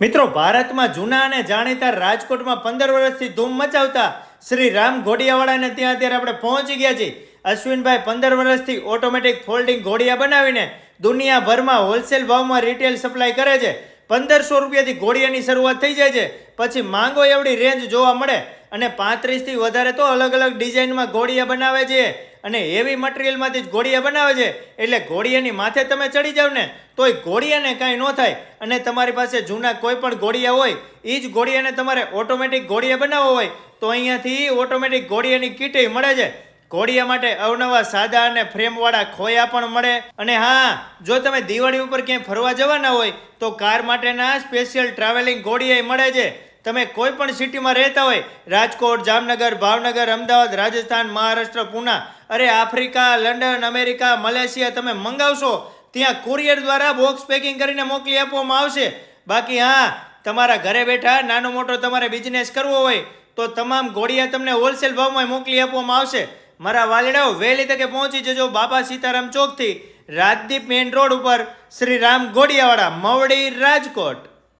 મિત્રો, ભારતમાં જૂના અને જાણીતા રાજકોટમાં પંદર વર્ષથી ધૂમ મચાવતા શ્રી રામ ઘોડિયાવાળાને ત્યાં અત્યારે આપણે પહોંચી ગયા છીએ. અશ્વિનભાઈ પંદર વર્ષથી ઓટોમેટિક ફોલ્ડિંગ ઘોડિયા બનાવીને દુનિયાભરમાં હોલસેલ ભાવમાં રિટેલ સપ્લાય કરે છે. પંદરસો રૂપિયાથી ઘોડિયાની શરૂઆત થઈ જાય છે. પછી માંગો એવડી રેન્જ જોવા મળે અને પાંત્રીસથી વધારે તો અલગ અલગ ડિઝાઇનમાં ઘોડિયા બનાવે છે. અને હેવી મટીરિયલમાંથી જ ઘોડિયા બનાવે છે. એટલે ઘોડિયાની માથે તમે ચડી જાવ ને, તોય ઘોડિયાને કાંઈ ન થાય. અને તમારી પાસે જૂના કોઈ પણ ઘોડિયા હોય એ જ ઘોડિયાને તમારે ઓટોમેટિક ઘોડિયા બનાવવો હોય, તો અહીંયાથી ઓટોમેટિક ઘોડિયાની કીટે મળે છે. ઘોડિયા માટે અવનવા સાદા અને ફ્રેમવાળા ખોયા પણ મળે. અને હા, જો તમે દિવાળી ઉપર ક્યાંય ફરવા જવાના હોય, તો કાર માટેના સ્પેશિયલ ટ્રાવેલિંગ ઘોડિયા મળે છે. તમે કોઈ પણ સિટીમાં રહેતા હોય, રાજકોટ, જામનગર, ભાવનગર, અમદાવાદ, રાજસ્થાન, મહારાષ્ટ્ર, પુના, અરે આફ્રિકા, લંડન, અમેરિકા, મલેશિયા તમે મંગાવશો, ત્યાં કુરિયર દ્વારા બોક્સ પેકિંગ કરીને મોકલી આપવામાં આવશે. બાકી હા, તમારા ઘરે બેઠા નાનો મોટો તમારે બિઝનેસ કરવો હોય, તો તમામ ઘોડિયા તમને હોલસેલ ભાવમાં મોકલી આપવામાં આવશે. મારા વાલીડાઓ, વહેલી તકે પહોંચી જજો બાપા સીતારામ ચોકથી. રાજદીપ મેઇન રોડ ઉપર, શ્રી રામ ગોડિયાવાળા મવડી, રાજકોટ.